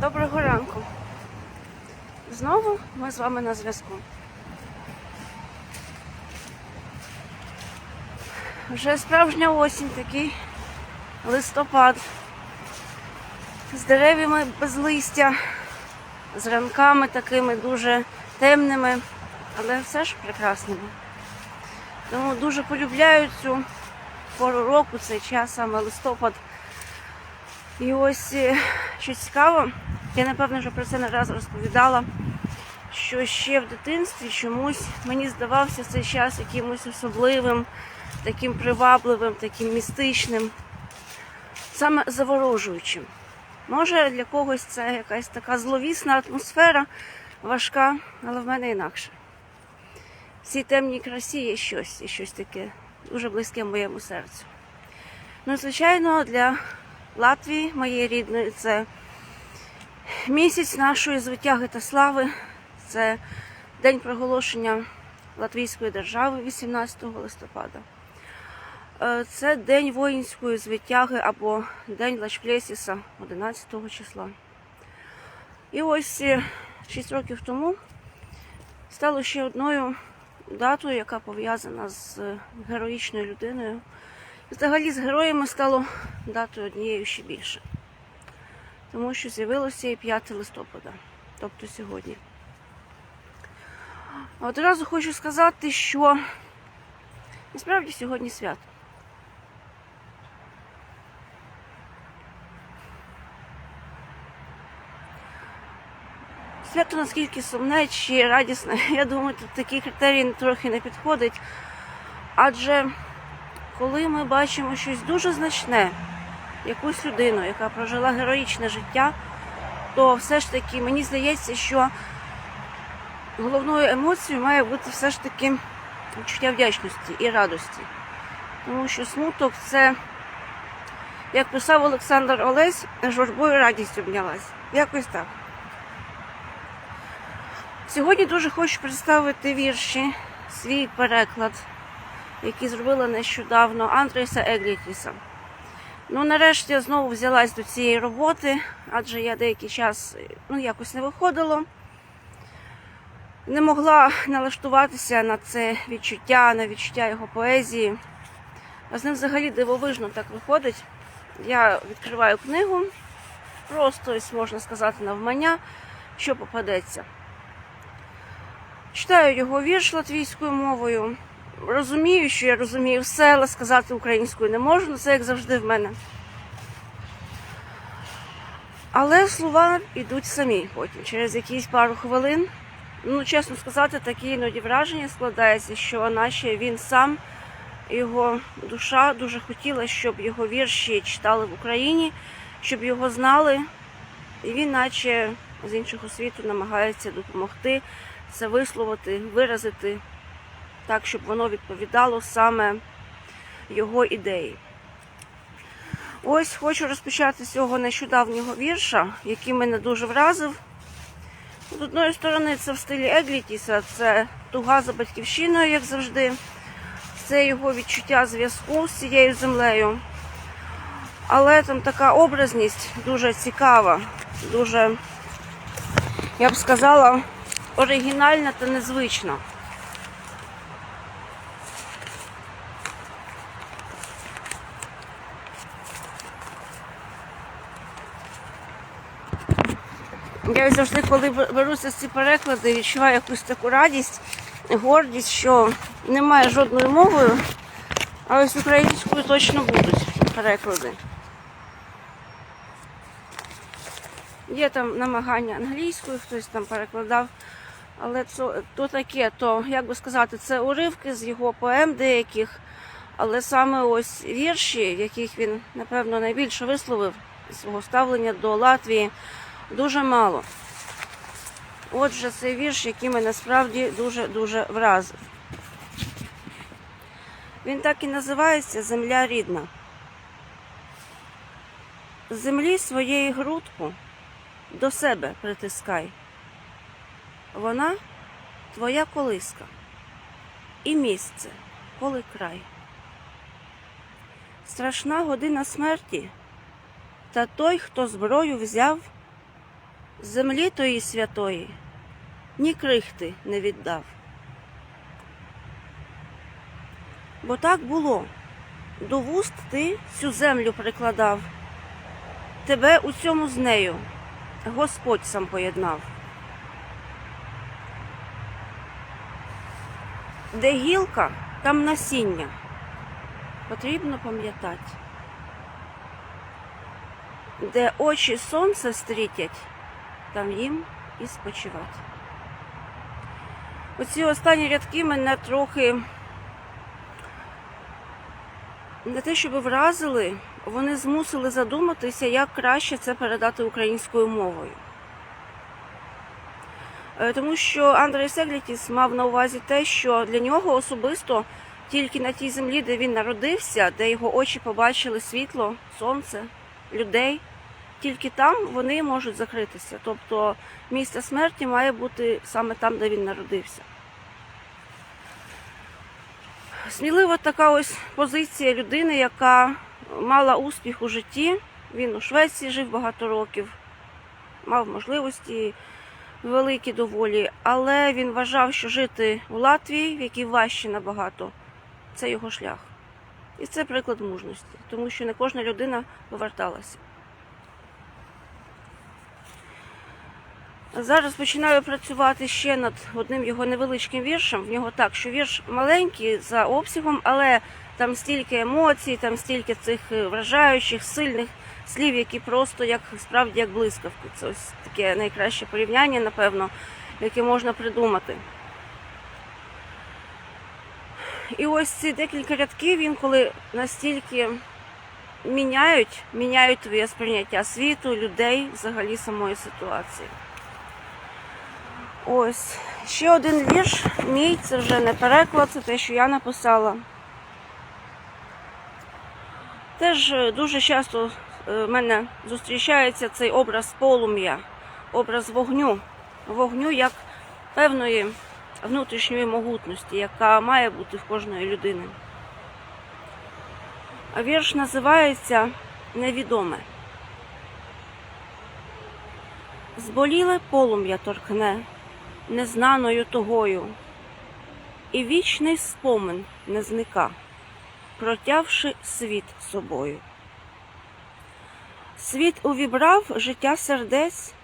Доброго ранку. Знову ми з вами на зв'язку. Вже справжня осінь, такий листопад. З деревами без листя, з ранками такими дуже темними, але все ж прекрасними. Тому дуже полюбляю цю пору року, цей час, саме листопад. І ось е, що цікаво, я напевно вже про це не раз розповідала, що ще в дитинстві чомусь мені здавався цей час якимось особливим, таким привабливим, таким містичним, саме заворожуючим. Може для когось це якась така зловісна атмосфера, важка, але в мене інакше. В цій темній красі є щось, є щось таке дуже близьке моєму серцю. Ну, звичайно, для Латвії, моєї рідної, це місяць нашої звитяги та слави. Це день проголошення Латвійської держави 18 листопада. Е, Це день воїнської звитяги або День Лачплесіса 11 числа. І ось 6 років тому стало ще одною датою, яка пов'язана з е, героїчною людиною. Взагалі з героями стало датою однією ще більше. Тому що з'явилося і 5 листопада, тобто сьогодні. Одразу хочу сказати, що насправді сьогодні свято. Свято наскільки сумне чи радісне, я думаю, тут такий критерій трохи не підходить. Адже коли ми бачимо щось дуже значне, якусь людину, яка прожила героїчне життя, то все ж таки мені здається, що головною емоцією має бути все ж таки відчуття вдячності і радості. Тому що смуток це, як писав Олександр Олесь, журбою радість обнялась. Якось так. Сьогодні дуже хочу представити вірші, свій переклад, який зробила нещодавно Андреса Еглітіса. Ну, нарешті я знову взялась до цієї роботи, адже я деякий час ну, якось не виходило. Не могла налаштуватися на це відчуття, на відчуття його поезії. А з ним взагалі дивовижно так виходить. Я відкриваю книгу, просто ось можна сказати, навмання, що попадеться. Читаю його вірш латвійською мовою. Розумію, що я розумію все, але сказати українською не можу, це як завжди в мене. Але слова йдуть самі потім, через якісь пару хвилин. Ну, чесно сказати, такі іноді враження складається, що наче він сам, його душа дуже хотіла, щоб його вірші читали в Україні, щоб його знали. І він, наче з іншого світу, намагається допомогти це висловити, виразити так, щоб воно відповідало саме його ідеї. Ось хочу розпочати з цього нещодавнього вірша, який мене дуже вразив. З одної сторони, це в стилі Еглітіса, це туга за батьківщиною, як завжди. Це його відчуття зв'язку з цією землею. Але там така образність дуже цікава, дуже, я б сказала, оригінальна та незвична. Я завжди, коли беруся ці переклади, відчуваю якусь таку радість, гордість, що немає жодною мовою, а ось українською точно будуть переклади. Є там намагання англійською, хтось там перекладав, але це, то таке, то, як би сказати, це уривки з його поем деяких, але саме ось вірші, в яких він, напевно, найбільше висловив свого ставлення до Латвії, дуже мало. Отже, цей вірш, який мене справді дуже-дуже вразив. Він так і називається Земля рідна. Землі своєї грудку до себе притискай. Вона твоя колиска і місце, коли край. Страшна година смерті, та той, хто зброю взяв, землі тої святої ні крихти не віддав. Бо так було. До вуст ти цю землю прикладав, тебе у цьому з нею Господь сам поєднав. Де гілка, там насіння. Потрібно пам'ятати. Де очі сонце стрітять, там їм і спочивати. Оці останні рядки мене трохи не те, щоб вразили, вони змусили задуматися, як краще це передати українською мовою. Е, Тому що Андрей Сеглітіс мав на увазі те, що для нього особисто тільки на тій землі, де він народився, де його очі побачили світло, сонце, людей, тільки там вони можуть закритися. Тобто місце смерті має бути саме там, де він народився. Смілива така ось позиція людини, яка мала успіх у житті. Він у Швеції жив багато років, мав можливості великі доволі, але він вважав, що жити у Латвії, в якій важче набагато, це його шлях. І це приклад мужності, тому що не кожна людина поверталася. Зараз починаю працювати ще над одним його невеличким віршем. В нього так, що вірш маленький за обсягом, але там стільки емоцій, там стільки цих е, вражаючих, сильних слів, які просто як справді як блискавки. Це ось таке найкраще порівняння, напевно, яке можна придумати. І ось ці декілька рядків він коли настільки міняють, міняють твоє сприйняття світу, людей, взагалі самої ситуації. Ось. Ще один вірш мій, це вже не переклад, це те, що я написала. Теж е, дуже часто е, в мене зустрічається цей образ полум'я, образ вогню. Вогню як певної внутрішньої могутності, яка має бути в кожної людини. А вірш називається Невідоме. Зболіле полум'я торкне незнаною тогою, і вічний спомин не зника, протявши світ собою. Світ увібрав життя сердець,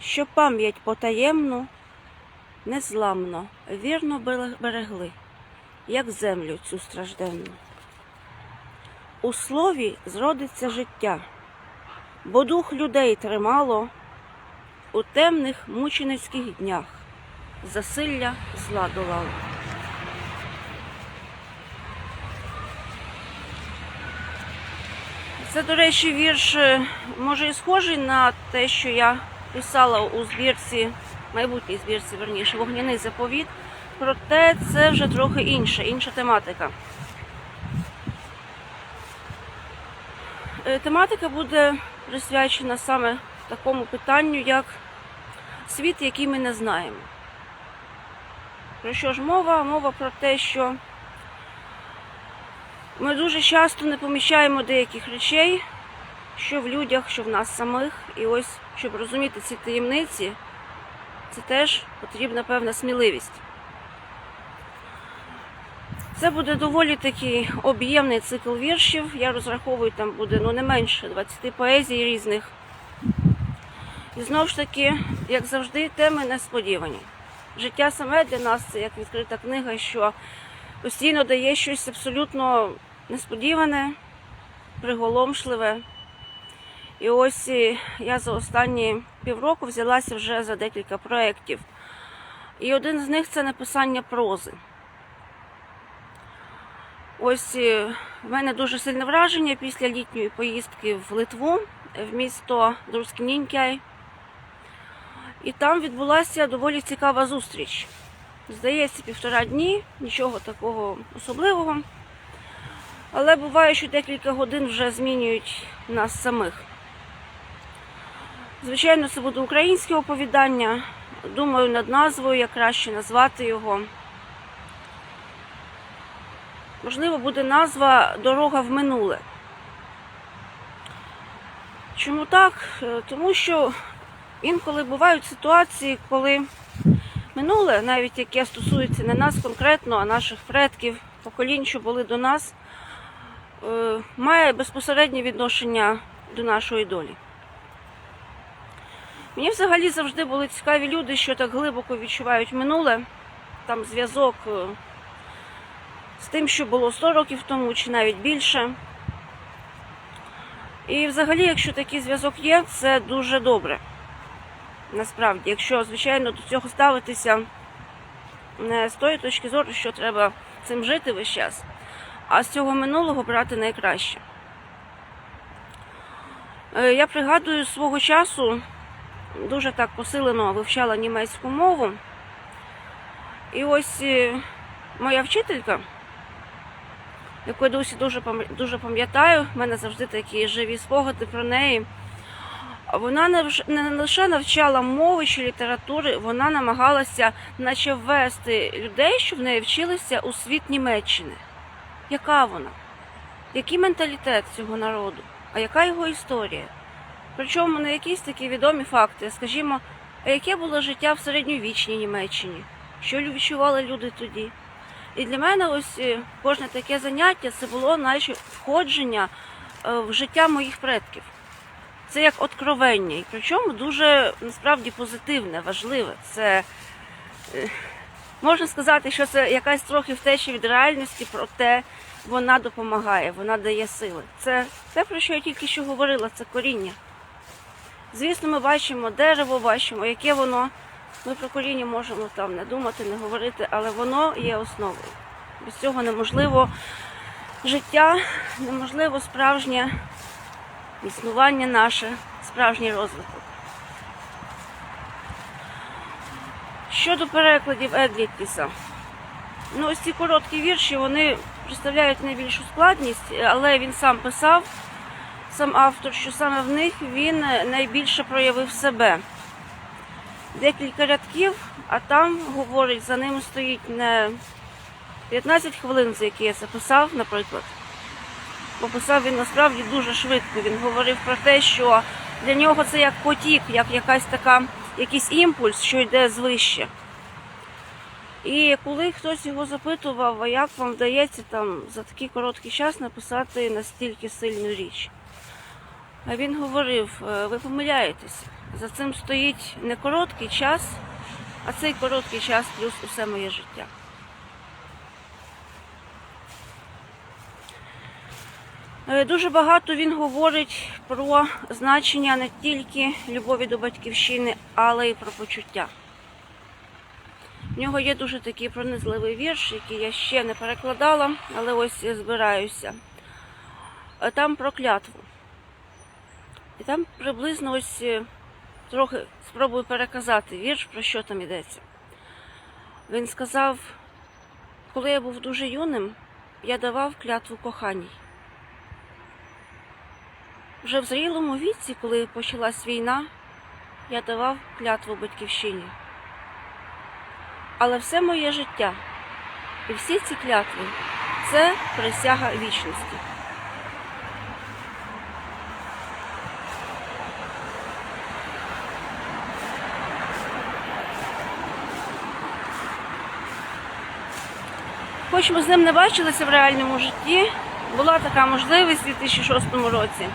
що пам'ять потаємну, незламно, вірно берегли, як землю цю стражденну. У слові зродиться життя, бо дух людей тримало у темних мученицьких днях засилля зла долало. Це, до речі, вірш е, може і схожий на те, що я писала у збірці, майбутній збірці, верніше, вогняний заповіт. Проте це вже трохи інше, інша тематика. Е, Тематика буде присвячена саме такому питанню, як світ, який ми не знаємо. Про що ж мова? Мова про те, що ми дуже часто не поміщаємо деяких речей, що в людях, що в нас самих. І ось, щоб розуміти ці таємниці, це теж потрібна певна сміливість. Це буде доволі такий об'ємний цикл віршів. Я розраховую, там буде ну, не менше 20 поезій різних. І знову ж таки, як завжди, теми несподівані. Життя саме для нас це як відкрита книга, що постійно дає щось абсолютно несподіване, приголомшливе. І ось е, я за останні півроку взялася вже за декілька проєктів. І один з них це написання прози. Ось е, в мене дуже сильне враження після літньої поїздки в Литву, в місто Друскінінькяй. І там відбулася доволі цікава зустріч. Здається, півтора дні, нічого такого особливого. Але буває, що декілька годин вже змінюють нас самих. Звичайно, це буде українське оповідання. Думаю над назвою, як краще назвати його. Можливо, буде назва Дорога в минуле. Чому так? Е, Тому що інколи бувають ситуації, коли минуле, навіть яке стосується не нас конкретно, а наших предків, поколінь, що були до нас, е, має безпосереднє відношення до нашої долі. Мені взагалі завжди були цікаві люди, що так глибоко відчувають минуле, там зв'язок е, з тим, що було 100 років тому, чи навіть більше. І взагалі, якщо такий зв'язок є, це дуже добре. Насправді, якщо, звичайно, до цього ставитися не з тої точки зору, що треба цим жити весь час, а з цього минулого брати найкраще. Е, Я пригадую свого часу, дуже так посилено вивчала німецьку мову. І ось е, моя вчителька, яку я досі дуже пам'ятаю, в мене завжди такі живі спогади про неї. Вона не лише навчала мови чи літератури, вона намагалася наче ввести людей, щоб в неї вчилися у світ Німеччини. Яка вона? Який менталітет цього народу? А яка його історія? Причому не якісь такі відомі факти, скажімо, а яке було життя в середньовічній Німеччині? Що відчували люди тоді? І для мене ось е, кожне таке заняття це було наче входження е, в життя моїх предків. Це як откровення, і причому дуже насправді позитивне, важливе. Це е, можна сказати, що це якась трохи втеча від реальності, проте вона допомагає, вона дає сили. Це те, про що я тільки що говорила, це коріння. Звісно, ми бачимо дерево, бачимо, яке воно. Ми про коріння можемо там не думати, не говорити, але воно є основою. Без цього неможливо життя, неможливо справжнє існування наше, справжній розвиток. Щодо перекладів Едлітіса, ну ось ці короткі вірші, вони представляють найбільшу складність, але він сам писав, сам автор, що саме в них він найбільше проявив себе. Декілька рядків, а там говорить, за ним стоїть не 15 хвилин, за які я записав, наприклад. Бо писав він насправді дуже швидко. Він говорив про те, що для нього це як потік, як якась така, якийсь імпульс, що йде звище. І коли хтось його запитував, а як вам вдається там за такий короткий час написати настільки сильну річ, а він говорив: «Е, ви помиляєтеся, за цим стоїть не короткий час, а цей короткий час плюс усе моє життя. Дуже багато він говорить про значення не тільки любові до батьківщини, але й про почуття. В нього є дуже такий пронизливий вірш, який я ще не перекладала, але ось збираюся. Е, Там про клятву. І там приблизно ось е, трохи спробую переказати вірш, про що там йдеться. Він сказав, коли я був дуже юним, я давав клятву коханій. Вже в зрілому віці, коли почалась війна, я давав клятву батьківщині. Але все моє життя і всі ці клятви це присяга вічності. Хоч ми з ним не бачилися в реальному житті, була така можливість у 2006 році.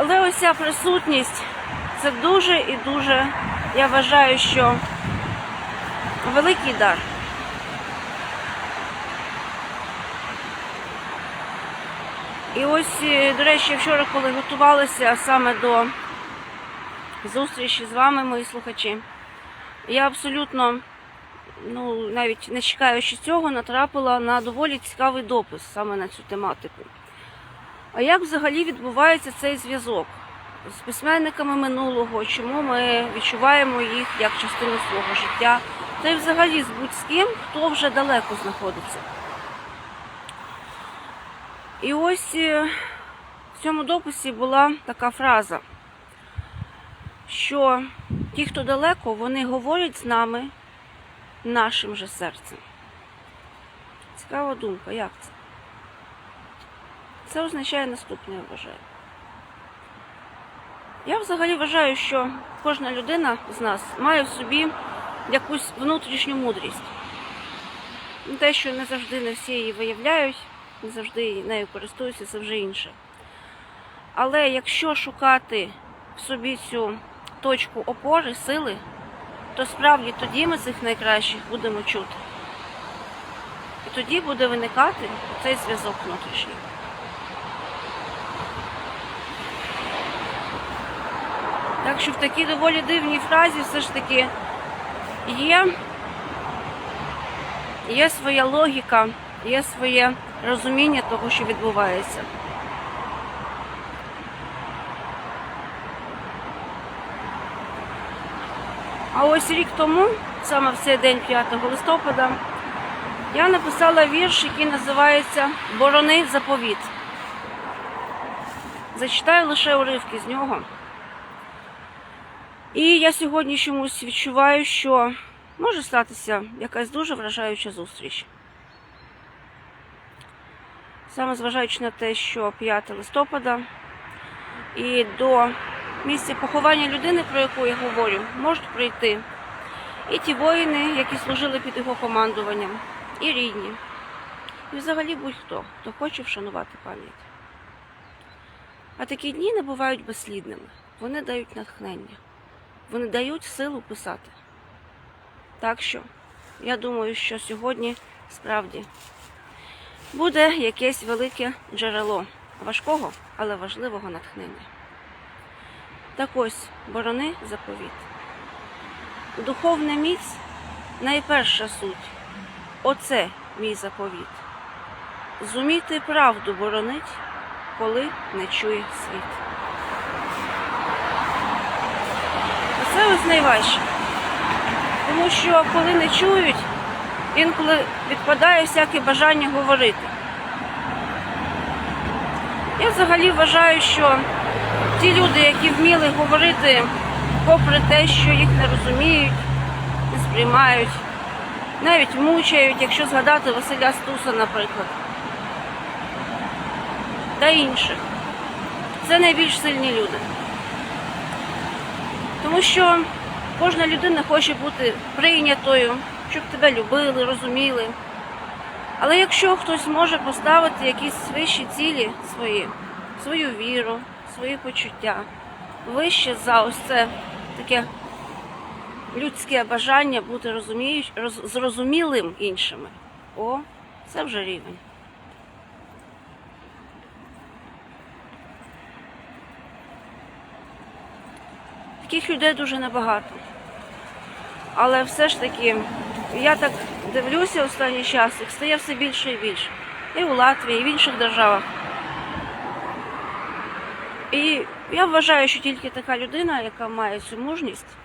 Але ось ця присутність це дуже і дуже, я вважаю, що великий дар. І ось, е, до речі, вчора, коли готувалася саме до зустрічі з вами, мої слухачі, я абсолютно, ну, навіть не чекаючи цього, натрапила на доволі цікавий допис саме на цю тематику. А як взагалі відбувається цей зв'язок з письменниками минулого? Чому ми відчуваємо їх як частину свого життя? Та й взагалі з будь-ким, хто вже далеко знаходиться. І ось е, в цьому дописі була така фраза, що ті, хто далеко, вони говорять з нами нашим же серцем. Цікава думка, як це? Це означає наступне, я вважаю. Я взагалі вважаю, що кожна людина з нас має в собі якусь внутрішню мудрість. Ну, Те, що не завжди не всі її виявляють, не завжди нею користуються, це вже інше. Але якщо шукати в собі цю точку опори, сили, то справді тоді ми цих найкращих будемо чути. І тоді буде виникати цей зв'язок внутрішній. Так що в такій доволі дивній фразі все ж таки є, є своя логіка, є своє розуміння того, що відбувається. А ось рік тому, саме в цей день 5 листопада, я написала вірш, який називається Борони заповіт. Зачитаю лише уривки з нього. І я сьогодні чомусь відчуваю, що може статися якась дуже вражаюча зустріч. Саме зважаючи на те, що 5 листопада і до місця поховання людини, про яку я говорю, можуть прийти і ті воїни, які служили під його командуванням, і рідні, і взагалі будь-хто, хто хоче вшанувати пам'ять. А такі дні не бувають безслідними. Вони дають натхнення, вони дають силу писати. Так що, я думаю, що сьогодні справді буде якесь велике джерело важкого, але важливого натхнення. Так ось борони заповіт. Духовна міць найперша суть. Оце мій заповіт. Зуміти правду боронить, коли не чує світ. Це ось найважче. Тому що коли не чують, інколи відпадає всяке бажання говорити. Я взагалі вважаю, що ті люди, які вміли говорити, попри те, що їх не розуміють, не сприймають, навіть мучають, якщо згадати Василя Стуса, наприклад, та інших. Це найбільш сильні люди. Тому що кожна людина хоче бути прийнятою, щоб тебе любили, розуміли. Але якщо хтось може поставити якісь вищі цілі свої, свою віру, свої почуття, вище за ось це таке людське бажання бути розуміюч, роз, зрозумілим іншими, о, це вже рівень. Таких людей дуже небагато. Але все ж таки, я так дивлюся останній час, їх стає все більше і більше. І у Латвії, і в інших державах. І я вважаю, що тільки така людина, яка має цю мужність,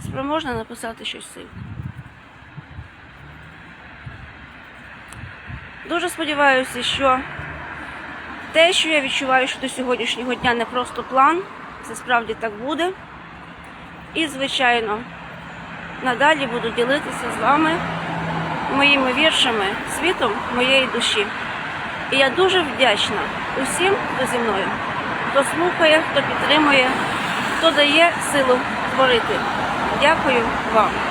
спроможна написати щось сильне. Дуже сподіваюся, що те, що я відчуваю, що до сьогоднішнього дня не просто план, це справді так буде. І, звичайно, надалі буду ділитися з вами моїми віршами, світом моєї душі. І я дуже вдячна усім, хто зі мною, хто слухає, хто підтримує, хто дає силу творити. Дякую вам.